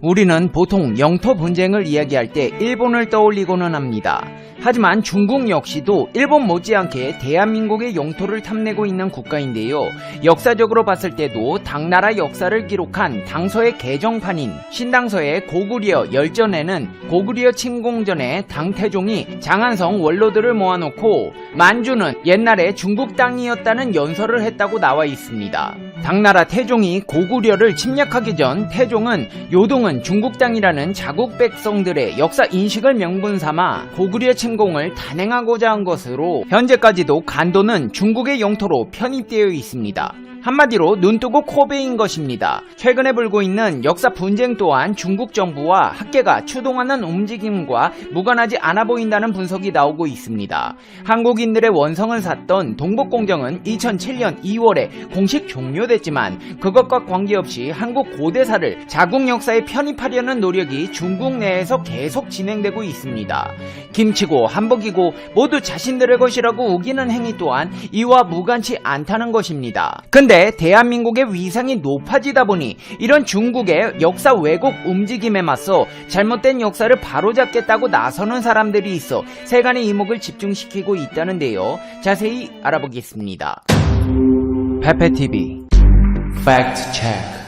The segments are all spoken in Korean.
우리는 보통 영토 분쟁을 이야기할 때 일본을 떠올리고는 합니다. 하지만 중국 역시도 일본 못지않게 대한민국의 영토를 탐내고 있는 국가인데요. 역사적으로 봤을 때도 당나라 역사를 기록한 당서의 개정판인 신당서의 고구려 열전에는 고구려 침공 전에 당태종이 장안성 원로들을 모아놓고 만주는 옛날에 중국 땅이었다는 연설을 했다고 나와 있습니다. 당나라 태종이 고구려를 침략하기 전 태종은 요동은 중국 땅이라는 자국 백성들의 역사 인식을 명분 삼아 고구려 침공을 단행하고자 한 것으로 현재까지도 간도는 중국의 영토로 편입되어 있습니다. 한마디로 눈뜨고 코베인 것입니다. 최근에 불고 있는 역사 분쟁 또한 중국 정부와 학계가 추동하는 움직임과 무관하지 않아 보인다는 분석이 나오고 있습니다. 한국인들의 원성을 샀던 동북공정은 2007년 2월에 공식 종료됐지만 그것과 관계없이 한국 고대사를 자국 역사에 편입하려는 노력이 중국 내에서 계속 진행되고 있습니다. 김치고 한복이고 모두 자신들의 것이라고 우기는 행위 또한 이와 무관치 않다는 것입니다. 근데 대한민국의 위상이 높아지다 보니 이런 중국의 역사 왜곡 움직임에 맞서 잘못된 역사를 바로잡겠다고 나서는 사람들이 있어 세간의 이목을 집중시키고 있다는데요. 자세히 알아보겠습니다. 페페TV 팩트 체크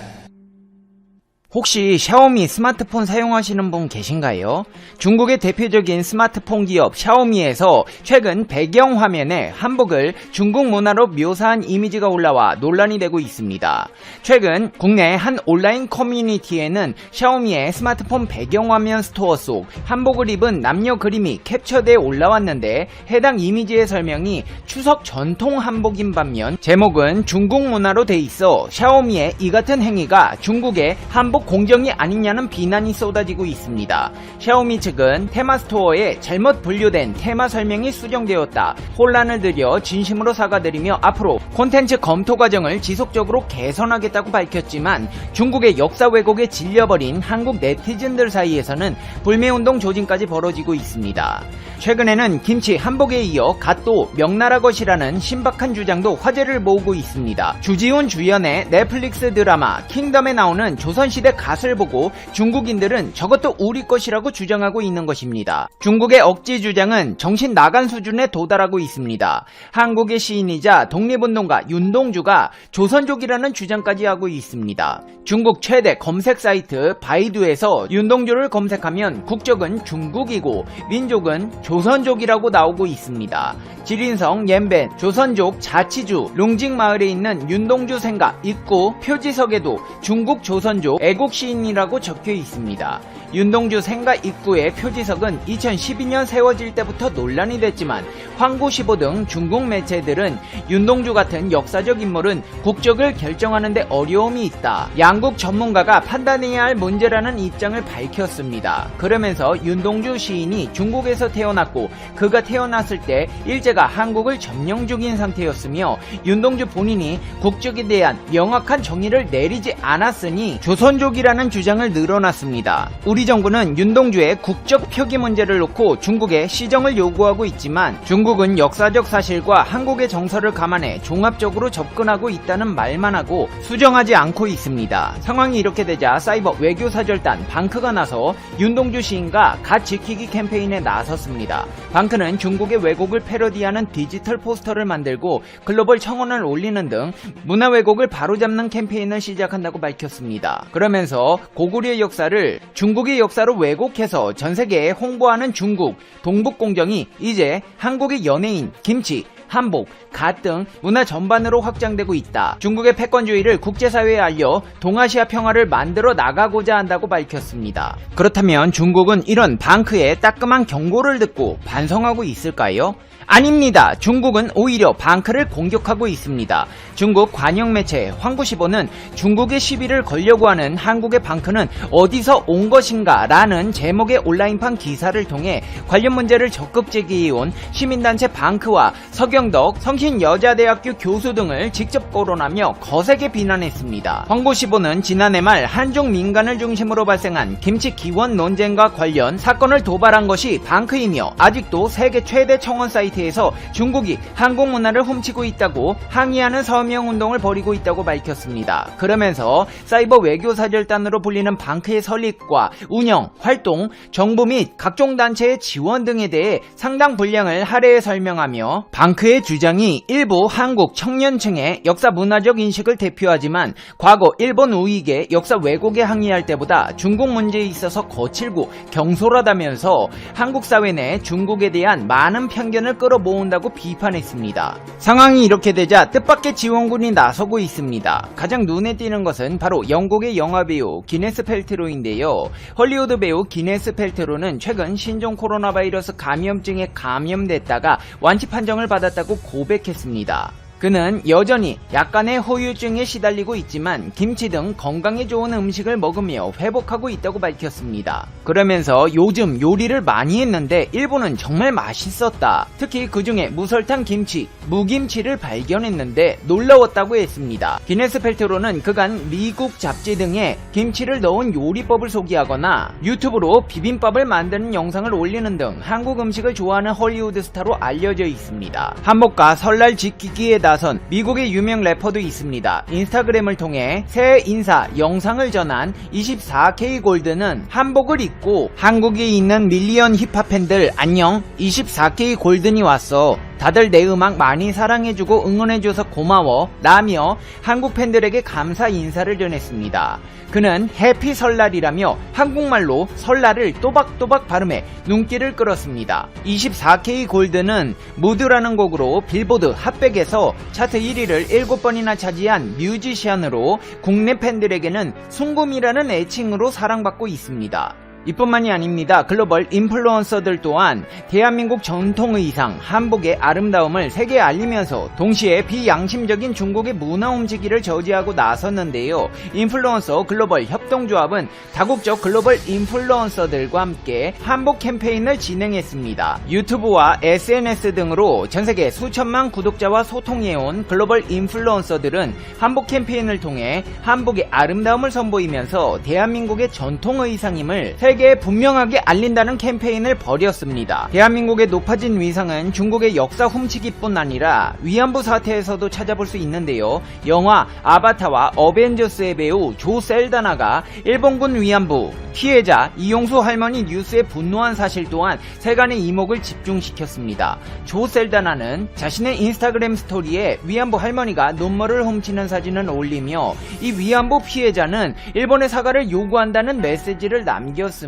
혹시 샤오미 스마트폰 사용하시는 분 계신가요? 중국의 대표적인 스마트폰 기업 샤오미에서 최근 배경 화면에 한복을 중국 문화로 묘사한 이미지가 올라와 논란이 되고 있습니다. 최근 국내 한 온라인 커뮤니티에는 샤오미의 스마트폰 배경 화면 스토어 속 한복을 입은 남녀 그림이 캡처돼 올라왔는데 해당 이미지의 설명이 추석 전통 한복인 반면 제목은 중국 문화로 돼 있어 샤오미의 이 같은 행위가 중국의 한복 공정이 아니냐는 비난이 쏟아지고 있습니다. 샤오미 측은 테마 스토어에 잘못 분류된 테마 설명이 수정되었다. 혼란을 들여 진심으로 사과드리며 앞으로 콘텐츠 검토 과정을 지속적으로 개선하겠다고 밝혔지만 중국의 역사 왜곡에 질려버린 한국 네티즌들 사이에서는 불매운동 조짐까지 벌어지고 있습니다. 최근에는 김치 한복에 이어 갓도 명나라 것이라는 신박한 주장도 화제를 모으고 있습니다. 주지훈 주연의 넷플릭스 드라마 킹덤에 나오는 조선시대 갓을 보고 중국인들은 저것도 우리 것이라고 주장하고 있는 것입니다. 중국의 억지 주장은 정신 나간 수준에 도달하고 있습니다. 한국의 시인이자 독립운동가 윤동주가 조선족이라는 주장까지 하고 있습니다. 중국 최대 검색 사이트 바이두에서 윤동주를 검색하면 국적은 중국이고 민족은 조선족이라고 나오고 있습니다. 지린성, 옌벤, 조선족 자치주 룽징 마을에 있는 윤동주 생가 입구 표지석에도 중국 조선족 애국 시인이라고 적혀 있습니다. 윤동주 생가 입구의 표지석은 2012년 세워질 때부터 논란이 됐지만 황구15 등 중국 매체들은 윤동주 같은 역사적 인물은 국적을 결정하는 데 어려움이 있다. 양국 전문가가 판단해야 할 문제라는 입장을 밝혔습니다. 그러면서 윤동주 시인이 중국에서 태어났고 그가 태어났을 때 일제가 한국을 점령 중인 상태였으며 윤동주 본인이 국적에 대한 명확한 정의를 내리지 않았으니 조선족이라는 주장을 늘어놨습니다. 우리 정부는 윤동주의 국적 표기 문제를 놓고 중국에 시정을 요구하고 있지만 중국은 역사적 사실과 한국의 정서를 감안해 종합적으로 접근하고 있다는 말만 하고 수정하지 않고 있습니다. 상황이 이렇게 되자 사이버 외교사절단 방크가 나서 윤동주 시인과 갓 지키기 캠페인에 나섰습니다. 방크는 중국의 왜곡을 패러디하는 디지털 포스터를 만들고 글로벌 청원을 올리는 등 문화 왜곡을 바로잡는 캠페인을 시작한다고 밝혔습니다. 그러면서 고구려 역사를 중국 의 역사로 왜곡해서 전 세계에 홍보하는 중국 동북공정이 이제 한국의 연예인 김치 한복, 갓등 문화 전반으로 확장되고 있다. 중국의 패권주의를 국제사회에 알려 동아시아 평화를 만들어 나가고자 한다고 밝혔습니다. 그렇다면 중국은 이런 방크의 따끔한 경고를 듣고 반성하고 있을까요? 아닙니다. 중국은 오히려 방크를 공격하고 있습니다. 중국 관영 매체 황구15는 중국의 시비를 걸려고 하는 한국의 방크는 어디서 온 것인가 라는 제목의 온라인판 기사를 통해 관련 문제를 적극 제기해온 시민단체 방크와 서경덕 성신여자대학교 교수 등을 직접 거론하며 거세게 비난했습니다. 황구15는 지난해 말 한중 민간을 중심으로 발생한 김치 기원 논쟁과 관련 사건을 도발한 것이 방크이며 아직도 세계 최대 청원 사이트 사이트에서 중국이 한국 문화를 훔치고 있다고 항의하는 서명 운동을 벌이고 있다고 밝혔습니다. 그러면서 사이버 외교 사절단으로 불리는 방크의 설립과 운영, 활동, 정부 및 각종 단체의 지원 등에 대해 상당 분량을 할애해 설명하며 방크의 주장이 일부 한국 청년층의 역사 문화적 인식을 대표하지만 과거 일본 우익의 역사 왜곡에 항의할 때보다 중국 문제에 있어서 거칠고 경솔하다면서 한국 사회 내 중국에 대한 많은 편견을 끌어모은다고 비판했습니다. 상황이 이렇게 되자 뜻밖의 지원 군이 나서고 있습니다. 가장 눈에 띄는 것은 바로 영국의 영화배우 기네스 펠트로인데요. 헐리우드 배우 기네스 펠트로는 최근 신종 코로나 바이러스 감염증에 감염됐다가 완치 판정을 받았다고 고백했습니다. 그는 여전히 약간의 호유증에 시달리고 있지만 김치 등 건강에 좋은 음식을 먹으며 회복하고 있다고 밝혔습니다. 그러면서 요즘 요리를 많이 했는데 일본은 정말 맛있었다. 특히 그 중에 무설탕 김치, 무김치를 발견했는데 놀라웠다고 했습니다. 기네스 펠트로는 그간 미국 잡지 등에 김치를 넣은 요리법을 소개하거나 유튜브로 비빔밥을 만드는 영상을 올리는 등 한국 음식을 좋아하는 헐리우드 스타로 알려져 있습니다. 한복과 설날 지키기에 나선 미국의 유명 래퍼도 있습니다. 인스타그램을 통해 새해 인사 영상을 전한 24K 골드는 한복을 입고 한국에 있는 밀리언 힙합 팬들 안녕 24K 골든이 왔어. 다들 내 음악 많이 사랑해주고 응원해줘서 고마워. 라며 한국 팬들에게 감사 인사를 전했습니다. 그는 해피 설날이라며 한국말로 설날을 또박또박 발음해 눈길을 끌었습니다. 24K 골드는 무드라는 곡으로 빌보드 핫백에서 차트 1위를 7번이나 차지한 뮤지션으로 국내 팬들에게는 순금이라는 애칭으로 사랑받고 있습니다. 이뿐만이 아닙니다. 글로벌 인플루언서들 또한 대한민국 전통 의상, 한복의 아름다움을 세계에 알리면서 동시에 비양심적인 중국의 문화 움직이를 저지하고 나섰는데요. 인플루언서 글로벌 협동조합은 다국적 글로벌 인플루언서들과 함께 한복 캠페인을 진행했습니다. 유튜브와 SNS 등으로 전 세계 수천만 구독자와 소통해온 글로벌 인플루언서들은 한복 캠페인을 통해 한복의 아름다움을 선보이면서 대한민국의 전통 의상임을 세계 에 분명하게 알린다는 캠페인을 벌였습니다. 대한민국의 높아진 위상은 중국의 역사 훔치기뿐 아니라 위안부 사태에서도 찾아볼 수 있는데요. 영화 아바타와 어벤져스의 배우 조 셀다나가 일본군 위안부 피해자 이용수 할머니 뉴스에 분노한 사실 또한 세간의 이목을 집중시켰습니다. 조 셀다나는 자신의 인스타그램 스토리에 위안부 할머니가 눈물을 훔치는 사진을 올리며 이 위안부 피해자는 일본의 사과를 요구한다는 메시지를 남겼습니다.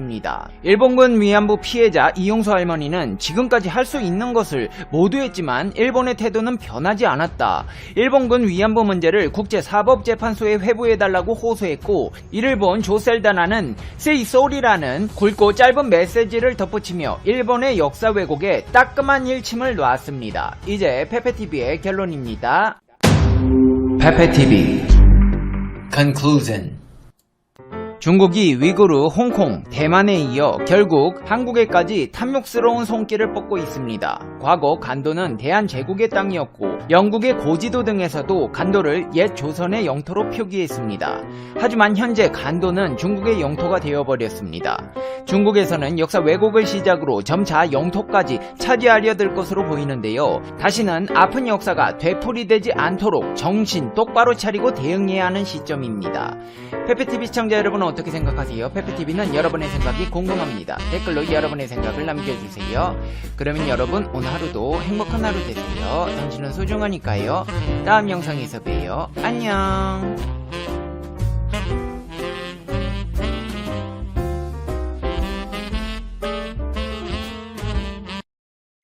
일본군 위안부 피해자 이용수 할머니는 지금까지 할 수 있는 것을 모두 했지만 일본의 태도는 변하지 않았다. 일본군 위안부 문제를 국제사법재판소에 회부해달라고 호소했고 이를 본 조셀다나는 Say Sorry라는 굵고 짧은 메시지를 덧붙이며 일본의 역사 왜곡에 따끔한 일침을 놨습니다. 이제 페페TV의 결론입니다. 페페TV Conclusion 중국이 위구르, 홍콩, 대만에 이어 결국 한국에까지 탐욕스러운 손길을 뻗고 있습니다. 과거 간도는 대한제국의 땅이었고 영국의 고지도 등에서도 간도를 옛 조선의 영토로 표기했습니다. 하지만 현재 간도는 중국의 영토가 되어버렸습니다. 중국에서는 역사 왜곡을 시작으로 점차 영토까지 차지하려 들 것으로 보이는데요. 다시는 아픈 역사가 되풀이되지 않도록 정신 똑바로 차리고 대응해야 하는 시점입니다. 페페TV 시청자 여러분 어떻게 생각하세요? 페페TV는 여러분의 생각이 궁금합니다. 댓글로 여러분의 생각을 남겨주세요. 그러면 여러분 오늘 하루도 행복한 하루 되세요. 당신은 소중하니까요. 다음 영상에서 봬요. 안녕.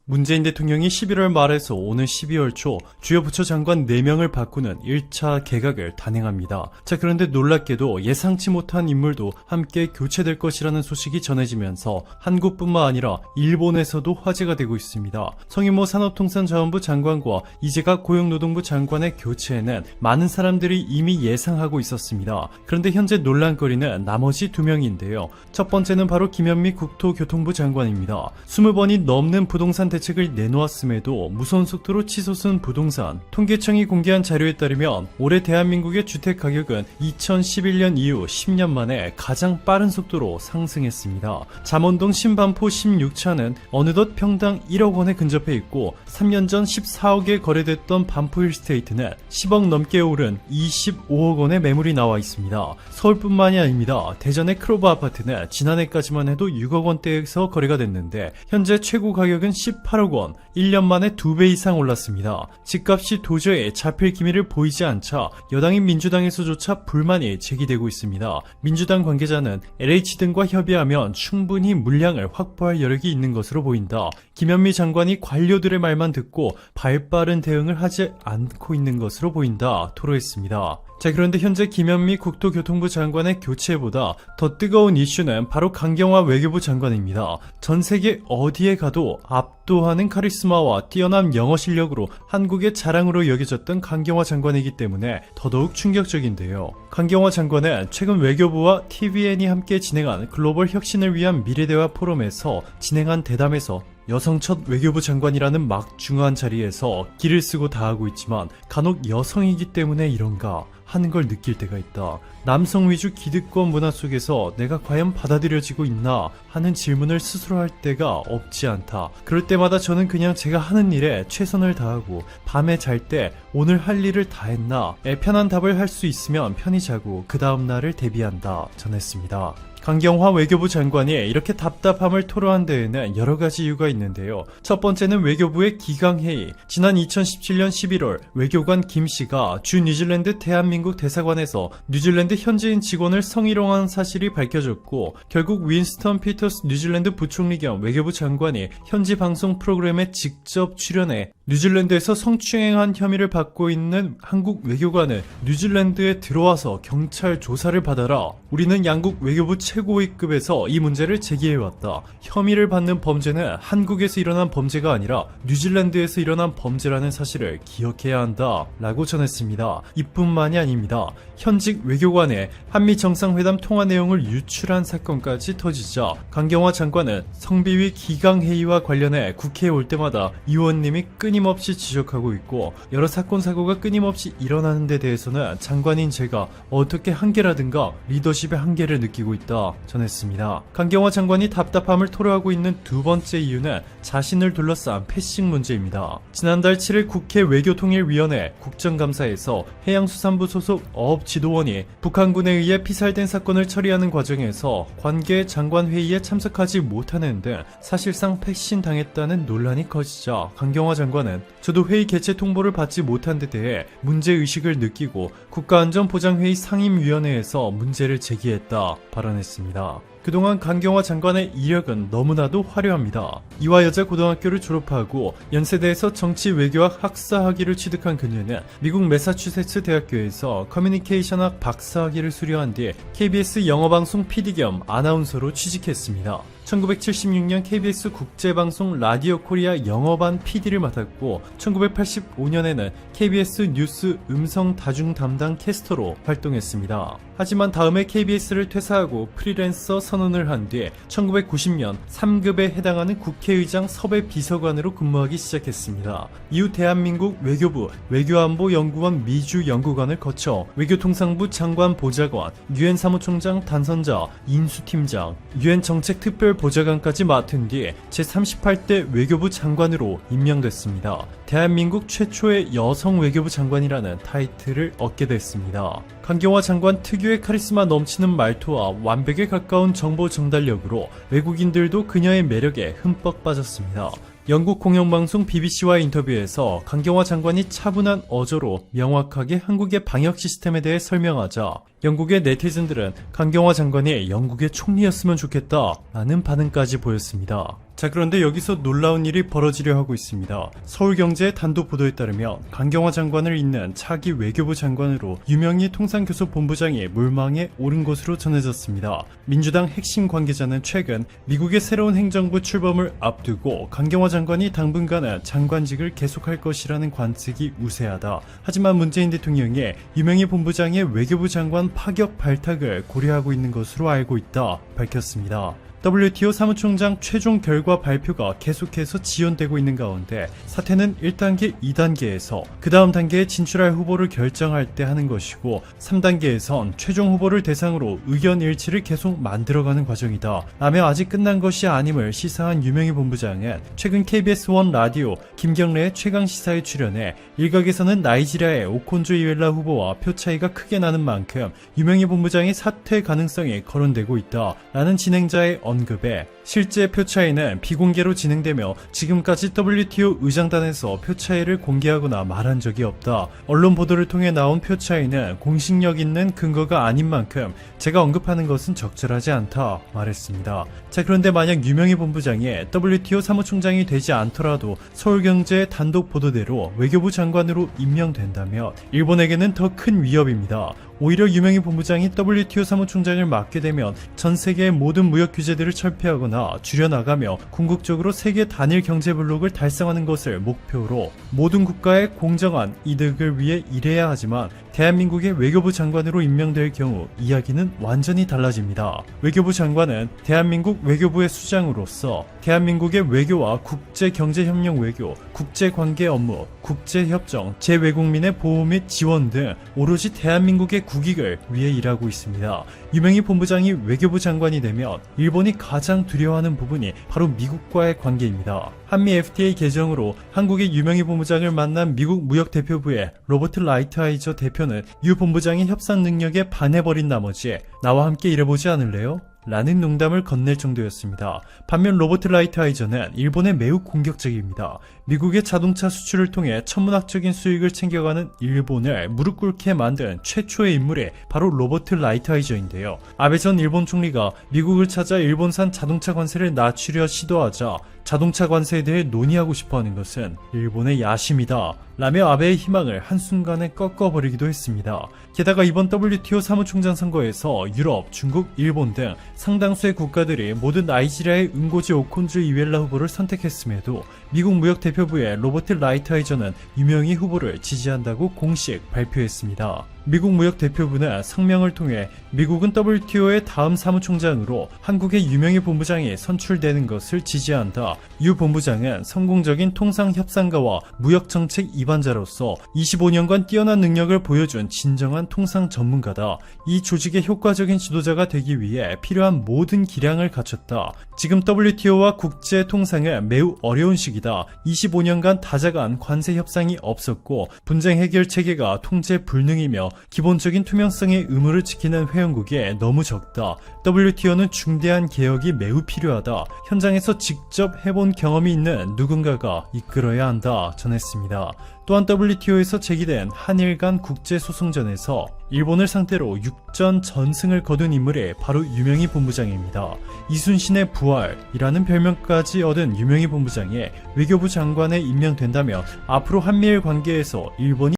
문재인 대통령이 11월 말에서 오는 12월 초 주요 부처 장관 4명을 바꾸는 1차 개각을 단행합니다. 자, 그런데 놀랍게도 예상치 못한 인물도 함께 교체될 것이라는 소식이 전해지면서 한국뿐만 아니라 일본에서도 화제가 되고 있습니다. 성인모 산업통상자원부 장관과 이재가 고용노동부 장관의 교체에는 많은 사람들이 이미 예상하고 있었습니다. 그런데 현재 논란거리는 나머지 두 명인데요. 첫 번째는 바로 김현미 국토교통부 장관입니다. 20번이 넘는 부동산 대책을 내놓았음에도 무서운 속도로 치솟은 부동산. 통계청이 공개한 자료에 따르면 올해 대한민국의 주택 가격은 2011년 이후 10년 만에 가장 빠른 속도로 상승했습니다. 잠원동 신반포 16차는 어느덧 평당 1억 원에 근접해 있고 3년 전 14억에 거래됐던 반포 힐스테이트는 10억 넘게 오른 25억 원의 매물이 나와 있습니다. 서울뿐만이 아닙니다. 대전의 크로버 아파트는 지난해까지만 해도 6억 원대에서 거래가 됐는데 현재 최고 가격은 18억 원, 1년 만에 2배 이상 올랐습니다. 집값이 도저히 잡힐 기미를 보이지 않자 여당인 민주당에서조차 불만이 제기되고 있습니다. 민주당 관계자는 LH 등과 협의하면 충분히 물량을 확보할 여력이 있는 것으로 보인다. 김현미 장관이 관료들의 말만 듣고 발빠른 대응을 하지 않고 있는 것으로 보인다. 토로했습니다. 자, 그런데 현재 김현미 국토교통부 장관의 교체보다 더 뜨거운 이슈는 바로 강경화 외교부 장관입니다. 전 세계 어디에 가도 압도하는 카리스마와 뛰어난 영어 실력으로 한국의 자랑으로 여겨졌던 강경화 장관이기 때문에 더더욱 충격적인데요. 강경화 장관은 최근 외교부와 TVN이 함께 진행한 글로벌 혁신을 위한 미래대화 포럼에서 진행한 대담에서 여성 첫 외교부 장관이라는 막중한 자리에서 길을 쓰고 다하고 있지만 간혹 여성이기 때문에 이런가 하는 걸 느낄 때가 있다. 남성 위주 기득권 문화 속에서 내가 과연 받아들여지고 있나 하는 질문을 스스로 할 때가 없지 않다. 그럴 때마다 저는 그냥 제가 하는 일에 최선을 다하고 밤에 잘 때 오늘 할 일을 다 했나 에 편한 답을 할 수 있으면 편히 자고 그 다음 날을 대비한다 전했습니다. 강경화 외교부 장관이 이렇게 답답함을 토로한 데에는 여러 가지 이유가 있는데요. 첫 번째는 외교부의 기강회의. 지난 2017년 11월 외교관 김 씨가 주 뉴질랜드 대한민국 대사관에서 뉴질랜드 현지인 직원을 성희롱한 사실이 밝혀졌고 결국 윈스턴 피터스 뉴질랜드 부총리 겸 외교부 장관이 현지 방송 프로그램에 직접 출연해 뉴질랜드에서 성추행한 혐의를 받고 있는 한국 외교관을 뉴질랜드에 들어와서 경찰 조사를 받아라. 우리는 양국 외교부 최고위급에서 이 문제를 제기해왔다. 혐의를 받는 범죄는 한국에서 일어난 범죄가 아니라 뉴질랜드에서 일어난 범죄라는 사실을 기억해야 한다. 라고 전했습니다. 이뿐만이 아닙니다. 현직 외교관의 한미 정상회담 통화 내용을 유출한 사건까지 터지자 강경화 장관은 성비위 기강회의와 관련해 국회에 올 때마다 의원님이 끊임없이 지적하고 있고 여러 사건 사고가 끊임없이 일어나는 데 대해서는 장관인 제가 어떻게 한계라든가 리더십의 한계를 느끼고 있다 전했습니다. 강경화 장관이 답답함을 토로하고 있는 두 번째 이유는 자신을 둘러싼 패싱 문제입니다. 지난달 7일 국회 외교통일위원회 국정감사에서 해양수산부 소속 어업 지도원이 북한군에 의해 피살된 사건을 처리하는 과정에서 관계 장관 회의에 참석하지 못하는 등 사실상 패신 당했다는 논란이 커지자 강경화 장관 은 저도 회의 개최 통보를 받지 못한 데 대해 문제 의식을 느끼고 국가안전보장회의 상임위원회에서 문제를 제기했다 발언했습니다. 그동안 강경화 장관의 이력은 너무나도 화려합니다. 이화 여자 고등학교를 졸업하고 연세대에서 정치 외교학 학사 학위를 취득한 그녀는 미국 매사추세츠 대학교에서 커뮤니케이션학 박사 학위를 수료한 뒤 KBS 영어방송 PD 겸 아나운서로 취직했습니다. 1976년 KBS 국제방송 라디오 코리아 영어반 PD를 맡았고 1985년에는 KBS 뉴스 음성 다중 담당 캐스터로 활동했습니다. 하지만 다음에 KBS를 퇴사하고 프리랜서 선언을 한 뒤 1990년 3급에 해당하는 국회의장 섭외 비서관으로 근무하기 시작했습니다. 이후 대한민국 외교부 외교안보연구원 미주 연구관을 거쳐 외교통상부 장관 보좌관, 유엔 사무총장 단선자, 인수팀장, 유엔 정책특별 보좌관까지 맡은 뒤 제38대 외교부 장관으로 임명됐습니다. 대한민국 최초의 여성 외교부 장관이라는 타이틀을 얻게 됐습니다. 강경화 장관 특유의 카리스마 넘치는 말투와 완벽에 가까운 정보 전달력으로 외국인들도 그녀의 매력에 흠뻑 빠졌습니다. 영국 공영방송 BBC와 인터뷰에서 강경화 장관이 차분한 어조로 명확하게 한국의 방역 시스템에 대해 설명하자 영국의 네티즌들은 강경화 장관이 영국의 총리였으면 좋겠다 라는 반응까지 보였습니다. 자 그런데 여기서 놀라운 일이 벌어지려 하고 있습니다. 서울경제의 단독 보도에 따르면 강경화 장관을 잇는 차기 외교부 장관으로 유명희 통상교섭 본부장이 물망에 오른 것으로 전해졌습니다. 민주당 핵심 관계자는 최근 미국의 새로운 행정부 출범을 앞두고 강경화 장관이 당분간은 장관직을 계속할 것이라는 관측이 우세하다. 하지만 문재인 대통령이 유명희 본부장의 외교부 장관 파격 발탁을 고려하고 있는 것으로 알고 있다 밝혔습니다. WTO 사무총장 최종 결과 발표가 계속해서 지연되고 있는 가운데 사태는 1단계, 2단계에서 그 다음 단계에 진출할 후보를 결정할 때 하는 것이고 3단계에선 최종 후보를 대상으로 의견 일치를 계속 만들어가는 과정이다. 라며 아직 끝난 것이 아님을 시사한 유명희 본부장은 최근 KBS1 라디오 김경래의 최강 시사에 출연해 일각에서는 나이지리아의 오콘조 이웰라 후보와 표 차이가 크게 나는 만큼 유명희 본부장의 사퇴 가능성이 거론되고 있다. 라는 진행자의 언 급에 실제 표 차이는 비공개로 진행되며 지금까지 WTO 의장단에서 표 차이를 공개하거나 말한 적이 없다. 언론 보도를 통해 나온 표 차이는 공식력 있는 근거가 아닌 만큼 제가 언급하는 것은 적절하지 않다 말했습니다. 자 그런데 만약 유명희 본부장이 WTO 사무총장이 되지 않더라도 서울경제 단독 보도대로 외교부 장관으로 임명된다면 일본에게는 더 큰 위협입니다. 오히려 유명희 본부장이 WTO 사무총장을 맡게 되면 전 세계의 모든 무역 규제들을 철폐하거나 줄여나가며 궁극적으로 세계 단일 경제 블록을 달성하는 것을 목표로 모든 국가의 공정한 이득을 위해 일해야 하지만 대한민국의 외교부 장관으로 임명될 경우 이야기는 완전히 달라집니다. 외교부 장관은 대한민국 외교부의 수장으로서 대한민국의 외교와 국제 경제 협력 외교, 국제 관계 업무, 국제 협정, 제외국민의 보호 및 지원 등 오로지 대한민국의 국익을 위해 일하고 있습니다. 유명희 본부장이 외교부 장관이 되면 일본이 가장 두려워하는 부분이 바로 미국과의 관계입니다. 한미 FTA 개정으로 한국의 유명희 본부장을 만난 미국 무역대표부의 로버트 라이트하이저 대표 는유 본부장의 협상 능력에 반해버린 나머지 나와 함께 일해보지 않을래요? 라는 농담을 건넬 정도였습니다. 반면 로버트 라이트하이저는 일본에 매우 공격적입니다. 미국의 자동차 수출을 통해 천문학적인 수익을 챙겨가는 일본을 무릎 꿇게 만든 최초의 인물이 바로 로버트 라이트하이저인데요. 아베 전 일본 총리가 미국을 찾아 일본산 자동차 관세를 낮추려 시도하자 자동차 관세에 대해 논의하고 싶어 하는 것은 일본의 야심이다. 라며 아베의 희망을 한순간에 꺾어버리기도 했습니다. 게다가 이번 WTO 사무총장 선거에서 유럽, 중국, 일본 등 상당수의 국가들이 모두 나이지리아의 은고지 오콘주 이웰라 후보를 선택했음에도 미국 무역대표부의 로버트 라이트하이저는 유명희 후보를 지지한다고 공식 발표했습니다. 미국 무역 대표부는 성명을 통해 미국은 WTO의 다음 사무총장으로 한국의 유명희 본부장이 선출되는 것을 지지한다. 유 본부장은 성공적인 통상 협상가와 무역 정책 이반자로서 25년간 뛰어난 능력을 보여준 진정한 통상 전문가다. 이 조직의 효과적인 지도자가 되기 위해 필요한 모든 기량을 갖췄다. 지금 WTO와 국제 통상은 매우 어려운 시기다. 25년간 다자간 관세 협상이 없었고 분쟁 해결 체계가 통제 불능이며 기본적인 투명성의 의무를 지키는 회원국이 너무 적다. WTO는 중대한 개혁이 매우 필요하다. 현장에서 직접 해본 경험이 있는 누군가가 이끌어야 한다. 전했습니다. 또한 WTO에서 제기된 한일 간 국제소송전에서 일본을 상대로 6전 전승을 거둔 인물이 바로 유명희 본부장입니다. 이순신의 부활이라는 별명까지 얻은 유명희 본부장이 외교부 장관에 임명된다면 앞으로 한미일 관계에서 일본이